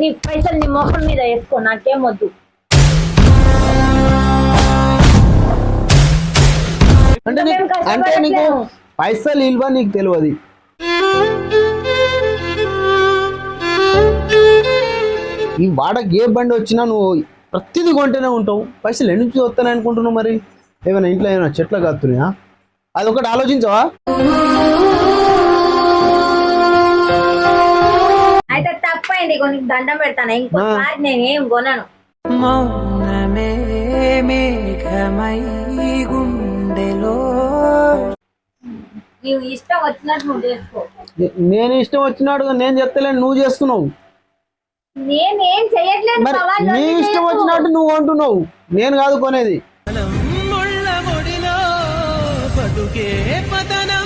నీ పైసలు నీ మొహం మీద వేసుకో నాకేం వద్దు. అంటే అంటే నీకు. పైసలు ఇల్వ నీకు తెలియదు. ఈ వాడకి ఏ బండి వచ్చినా నువ్వు ప్రతిదీ కొంటూనే ఉంటావు. పైసలు ఎన్ని నుంచి వస్తాయి అనుకుంటున్నావు మరి? ఏమైనా ఇంట్లో ఏమైనా చెట్లు కాస్తున్నాయా అది ఒకటి ఆలోచించవా? తప్పైంది కొన్ని దండం పెడతాను? ఇంకోసారి నేనేం కొనను. మౌనమే మేఘమై గుండెలో. నీవు ఇష్టం వచ్చినట్టు నువ్వు చేసుకో. నే- నేను ఇష్టం నేను చెప్తలేను నువ్వు చేస్తున్నావు. నేనేం చెయ్యట్లేదు మరి బావా, నీ నన్ను ఇష్టం చేయకు. వచ్చినట్టు నువ్వు అంటున్నావు. నేను కాదు కొనేది. బతుకే పతనం.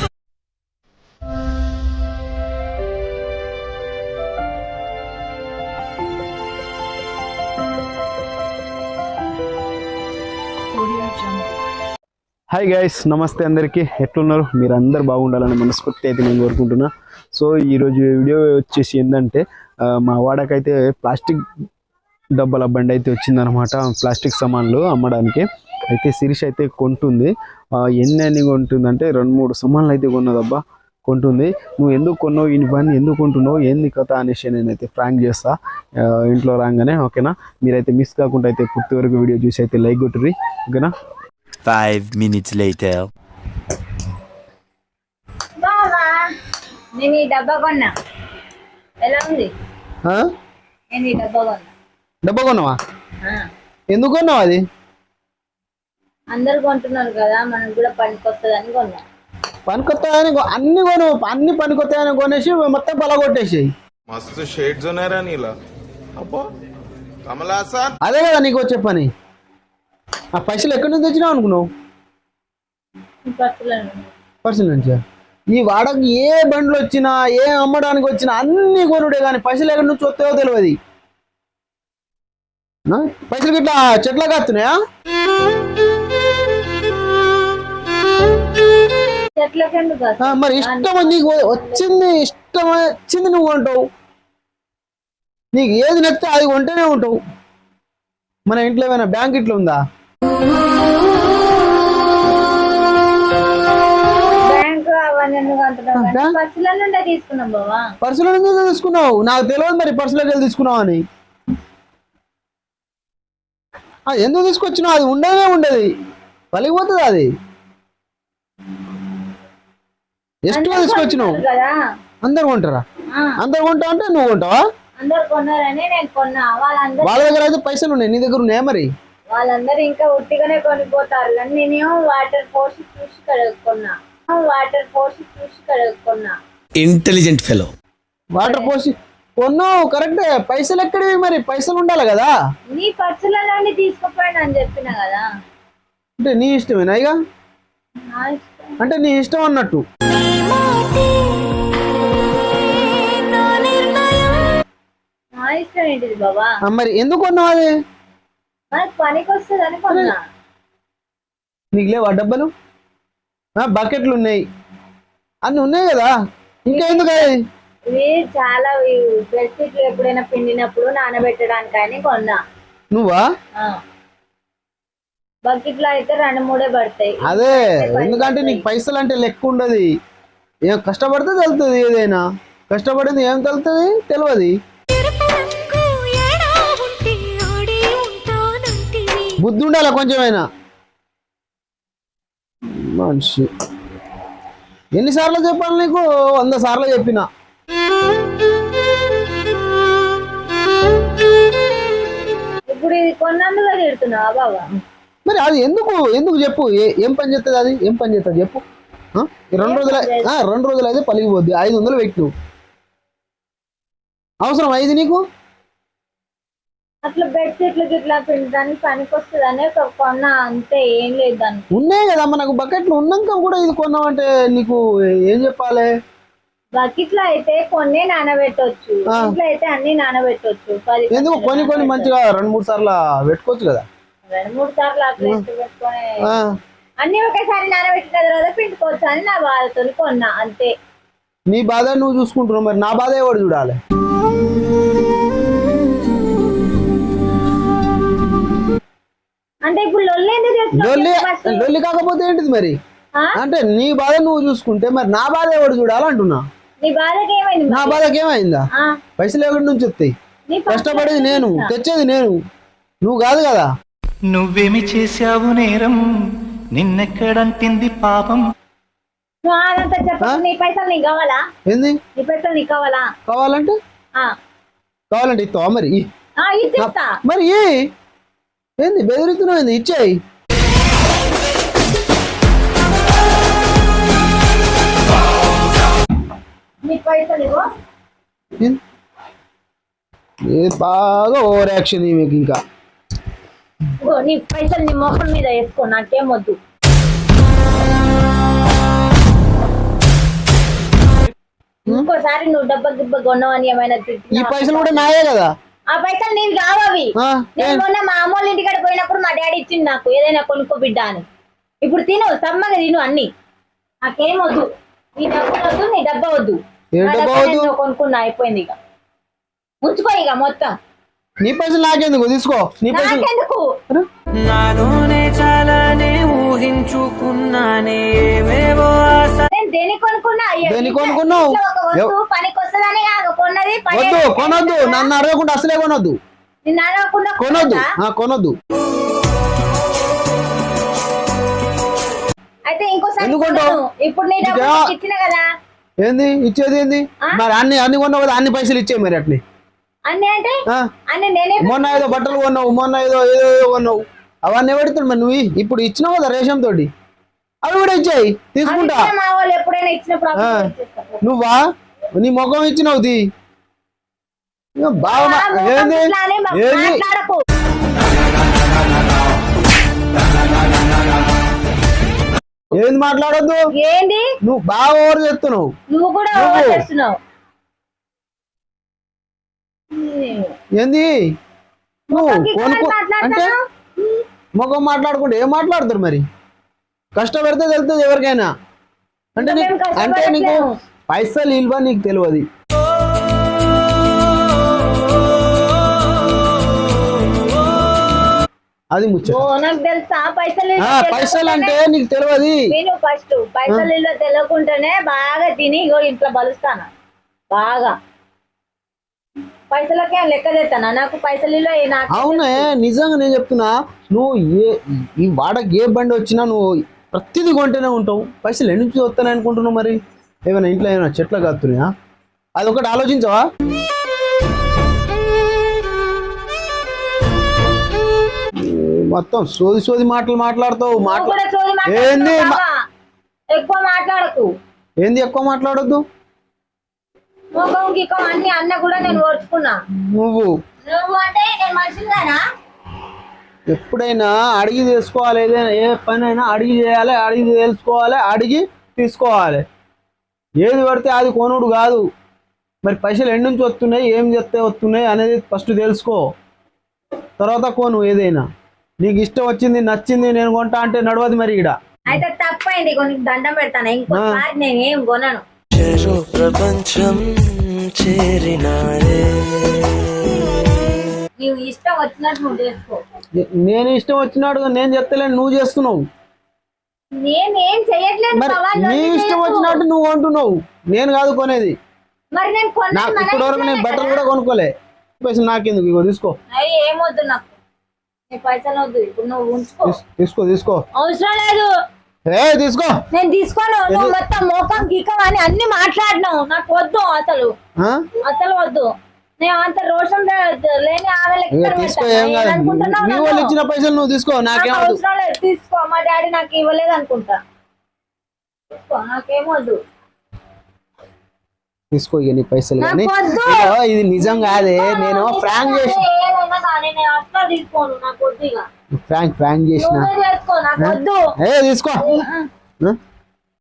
హాయ్ గైస్ నమస్తే అందరికీ. ఎట్లున్నారు? మీరు అందరు బాగుండాలని మనస్ఫూర్తి అయితే నేను కోరుకుంటున్నా. సో ఈరోజు వీడియో వచ్చేసి ఏంటంటే మా వాడకైతే ప్లాస్టిక్ డబ్బాల బండి అయితే వచ్చిందనమాట ప్లాస్టిక్ సామాన్లు అమ్మడానికి. అయితే శిరీష్ అయితే కొంటుంది. ఎన్ని అన్ని కొంటుందంటే రెండు మూడు సామాన్లు అయితే కొన్నదబ్బా. కొంటుంది. నువ్వు ఎందుకు కొన్నావు? ఈ బండి ఎందుకు కొంటున్నావు? ఏంది కథ అనేసి నేనైతే ఫ్రాంక్ చేస్తా. ఇంట్లో రాగానే ఓకేనా? మీరైతే మిస్ కాకుండా అయితే పూర్తి వరకు వీడియో చూసి అయితే లైక్ కొట్టుర్రి. ఓకేనా? Five minutes later. బావా నేను ఈ డబ్బా కొన్నా ఎలా ఉంది ఆ? నేను ఈ డబ్బా కొన్నా డబ్బా కొన్నావా ఆ. ఎందుకు కొన్నావు అది అందరు కొంటున్నారు కదా మనకు కూడా పనికొస్తుందని కొన్నా పనికొత్తాయని కొ- అన్ని కొను అన్ని పనికొత్తాయని కొనేసి మొత్తం పలగొట్టేసి मस्त शेड जो नाही राणीला अप्पा कमला असा అదే కదా నీకు వచ్చే పని ఆ పైసలు ఎక్కడి నుంచి తెచ్చినావు అనుకున్నావు? పర్సన్ నుంచి? ఈ వాడకి ఏ బండ్లు వచ్చినా ఏ అమ్మడానికి వచ్చినా అన్ని కొనుడే కానీ పైసలు ఎక్కడి నుంచి వస్తాయో తెలియదు? పైసలు గిట్లా చెట్ల కాస్తున్నాయా మరి ఇష్టం నీకు వచ్చింది ఇష్టం వచ్చింది నువ్వు కొంటావు నీకు ఏది నచ్చితే అది కొంటేనే ఉంటావు. మన ఇంట్లో ఏమైనా బ్యాంక్ ఇట్లా ఉందా? పర్సులో తీసుకున్నావు? నాకు తెలియదు మరి పర్సులోకి వెళ్ళి తీసుకున్నావు అని ఎందుకు తీసుకొచ్చినావు? అది ఉండనే ఉండదు. పలిగిపోతుంది అది? ఎస్ట్గా తీసుకొచ్చినావు. అందరు కొంటారా? అందరు కొంటావు అంటే నువ్వు కొంటావా? వాళ్ళ దగ్గర అయితే పైసలు ఉన్నాయి. నీ దగ్గర ఉన్నాయా మరి? వాళ్ళందరూ ఇంకా ఉట్టిగానే కొనిపోతారు. కానీ నేనేమో వాటర్ పోసి చూసి కడుక్కున్నా. వాటర్ పోసి చూసి కడుక్కున్నా. Intelligent fellow. వాటర్ పోసి కొన్నావు కరెక్టే. పైసలు ఎక్కడివి మరి? పైసలు ఉండాలి కదా? నీ ఖర్చుల నుండి తీసుకుపోయాను అని చెప్పిన కదా? అంటే నీ ఇష్టమేనా ఇక? నా ఇష్టం. అంటే నీ ఇష్టం అన్నట్టు. నా ఇష్టం ఏంటిది బాబా? ఆ, మరి ఎందుకు కొన్నావు అది? మనకు పనికి వస్తుందని కొన్నా. నీకు లేవా డబ్బలు? బకెట్లు ఉన్నాయి. అన్ని ఉన్నాయి కదా? ఇంకా ఎందుకు ఇవి చాలా బెడ్షీట్లు ఎప్పుడైనా పిండినప్పుడు నానబెట్టడానికని కొన్నా. నువ్వా. బకెట్లో అయితే రెండు మూడే పడతాయి. అదే ఎందుకంటే నీకు పైసలు అంటే లెక్క ఉండదు. ఏం కష్టపడితే తెలుస్తుంది ఏదైనా. కష్టపడింది ఏం తెలుస్తుంది తెలియదు బుద్ధి ఉండాలి కొంచెమైనా? మనిషి. ఎన్నిసార్లు చెప్పాలి నీకు? వంద సార్లు చెప్పిన. ఇప్పుడు తిడుతున్నావా బాబా మరి అది ఎందుకు? ఎందుకు చెప్పు? ఏ- పని చేస్తుంది అది? ఏం పని చేస్తుంది చెప్పు. రెండు రోజులు ఆ, రెండు రోజులు అయితే పలిగిపోద్ది. ఐదు వందలు పెట్టు. అవసరం ఐదు నీకు? అట్లా బెడ్షీట్లు గిట్లా పిండడానికి పనికి వస్తుందని ఒక కొన్నా అంతే ఏం లేదు దానికి. ఉన్నాయి కదా మనకు బకెట్లు ఉన్నాక కూడా ఇది కొన్నామంటే నీకు ఏం చెప్పాలి? బకెట్లో అయితే కొన్ని నానబెట్టొచ్చు. ఇంట్లో అయితే అన్ని నానబెట్టొచ్చు. పది ఎందుకు కొన్ని కొన్ని మంచిగా రెండు మూడు సార్లు పెట్టుకోవచ్చు కదా? రెండు మూడు సార్లు అట్లా పెట్టుకొని అన్ని ఒకేసారి నానబెట్టిన తర్వాత పిండుకోవచ్చు అని నా బాధతో కొన్నా అంతే. నీ బాధ నువ్వు చూసుకుంటున్నావు మరి నా బాధ ఎవడు చూడాలి? లొల్లి ఫస్ట్ లొల్లి కాకపోతే ఏంటిది మరి? అంటే నీ బాధ నువ్వు చూసుకుంటే మరి నా బాధ ఎవడు చూడాలంటున్నా? నీ బాధకి ఏమైంది నా మరి? బాధకి ఏమైందా? ఆ, పైసలు ఎక్కడి నుంచి వస్తాయి? కష్టపడేది నేను. తెచ్చేది నేను. నువ్వు కాదు కదా? నువ్వేమి చేశావు నేరం? నిన్నెక్కడంటింది పాపం? ఏంది? నీ పైసలు నీకు కావాలా? కావాలంటే? ఆ, కావాలంటే ఇస్తావా మరి? మరి ఏ ఏంది బెదిరిస్తున్నావు ఏంది? ఇచ్చేయి. బాగా ఓవర్ యాక్షన్ మీకు ఇంకా. నీ పైసలు నీ మొహం మీద వేసుకో నాకేం వద్దు. ఇంకోసారి నువ్వు డబ్బా గిబ్బ కొన్నావని ఏమైనా ఈ పైసలు కూడా నాయే కదా? ఆ పైసలు కావవి నేను ఏం? మొన్న మా అమ్మోళ్ళ ఇంటికాడ పోయినప్పుడు మా డాడీ ఇచ్చింది నాకు ఏదైనా కొనుక్కో బిడ్డ అని. ఇప్పుడు తిను సమ్మగా తిను అన్ని. నాకేం వద్దు. నీ డబ్బు వద్దు నీ డబ్బా వద్దు. కొనుక్కున్నా అయిపోయింది ఇక. ఉంచుకో ఇక మొత్తం. నీ పైసలు నాకెందుకు? తీసుకో. నీ పైసలు నాలోనే చాలానే ఊహించుకున్నానే దేని కొనుక్కున్నా? ఇంట్లో- కొనుక్కున్నావు? పని వద్దు అయితే కొనొద్దు. నన్ను అడగకుండా అసలే కొనొద్దు. కొనొద్దు. కొనొద్దా? అయితే ఇంకోసారి. ఇప్పుడు ఇచ్చిన కదా. ఏంది? ఇచ్చేది ఏంది? మరి అన్ని అన్ని కొన్నావు కదా అన్ని పైసలు ఇచ్చే మరి అట్ని అన్ని అంటే? ఆ? అన్ని నేనే మొన్న ఏదో బట్టలు కొన్నావు మొన్న ఏదో ఏదో ఏదో కొన్నావు. అవన్నీ పెడతాడు మరి నువ్వు? ఇప్పుడు ఇచ్చినావు కదా రేషన్ తోటి. అవి కూడా ఇచ్చాయి తీసుకుంటా. నువ్వా? నీ ముఖం ఇచ్చినావు ది ఏంది? మాట్లాడొద్దు? ఏంది? నువ్వు బాగా ఓవర్ చేస్తున్నావు. నువ్వు కూడా. ఓవర్ చేస్తున్నావు. ఏంది? నువ్వు కొనుక్కో అంటే. ముఖం మాట్లాడుకుంటే ఏం మాట్లాడతారు మరి? కష్టపడితే తెలుస్తుంది ఎవరికైనా. అంటే అంటే నీకు. పైసలు ఇల్వ నీకు తెలియదు అది తెలుసా? పైసలు అంటే నీకు తెలియదు నేను ఫస్ట్. పైసలు ఇల్లు తెలియకుండానే బాగా తిని ఇగో ఇంట్లో బలుస్తాను? బాగా. పైసలకే లెక్క చేస్తానా? నాకు పైసలు అవునే నిజంగా నేను చెప్తున్నా నువ్వు ఏ ఈ వాడకి ఏ బండి వచ్చినా నువ్వు ప్రతిదీ కొంటేనే ఉంటావు. పైసలు ఎన్ని నుంచి వస్తాయి అనుకుంటున్నావు మరి? ఏమైనా ఇంట్లో ఏమైనా చెట్ల కాస్తున్నాయా అదొకటి ఆలోచించవా? ఏ, మొత్తం సోది సోది మాటలు మాట్లాడతావు ఏంది. ఎక్కువ మాట్లాడకు. ఏంది ఎక్కువ మాట్లాడొద్దు? ముఖం గిక్కం అన్ని అన్న కూడా నేను ఓర్చుకున్నా. నువ్వు. నువ్వు అంటే నేను మనిషిగానా ఎప్పుడైనా అడిగి తీసుకోవాలి ఏదైనా ఏ పని అయినా అడిగి చేయాలి అడిగి తెలుసుకోవాలి అడిగి తీసుకోవాలి. ఏది పడితే అది కొనుడు కాదు. మరి పైసలు ఎన్ని నుంచి వస్తున్నాయి ఏం చెప్తే వస్తున్నాయి అనేది ఫస్ట్ తెలుసుకో. తర్వాత కొను ఏదైనా. నీకు ఇష్టం వచ్చింది నచ్చింది నేను కొంటా అంటే నడవదు మరి ఈడ. అయితే తప్పైంది కొన్ని దండం పెడతాను? ఇంకోసారి నేను ఏం కొనను. చెరు ప్రపంచం నీవు ఇష్టం వచ్చినట్టు నువ్వు చేసుకో. నేను ఇష్టం వచ్చినాడు నేను చెప్తలేను నువ్వు చేస్తున్నావు. నేను ఏం చెయ్యట్లేదు మరి నీ ఇష్టం. వచ్చినట్టు నువ్వు కొంటున్నావు నేను కాదు కొనేది. మరి నేను నా కొన్నాను మన ఇప్పటి వరకు నేను బట్టలు. కూడా కొనుక్కోలే. పైసలు నాకెందుకు? ఇగో తీసుకో. అయ్యి ఏమొద్దు నాకు. నీ పైసలు వద్దు. ఇప్పుడు నువ్వు ఉంచుకో. తీస్- తీసుకో తీసుకో. అవసరం లేదు. ఏ తీసుకో. నేను తీసుకోను. నువ్వు మొత్తం మోకం గీకం అని అన్ని మాట్లాడినావు. నాకు వద్దు అసలు ఆ? అసలు వద్దు. అంత రోషం లేని ఆమె. తీసుకో ఏం కాదు? వాళ్ళు ఇచ్చిన పైసలు నువ్వు తీసుకో నాకు అవసరం లేదు తీసుకో. మా డాడీ నాకు ఇవ్వలేదు అనుకుంటా. తీసుకో నాకేమొద్దు తీసుకో ఇక నీ పైసలు కానీ ఇది నిజం కాదే. నేను ఫ్రాంక్ చేసి ఫ్రాంక్ ఫ్రాంక్ చేసిన. ఏ తీసుకో?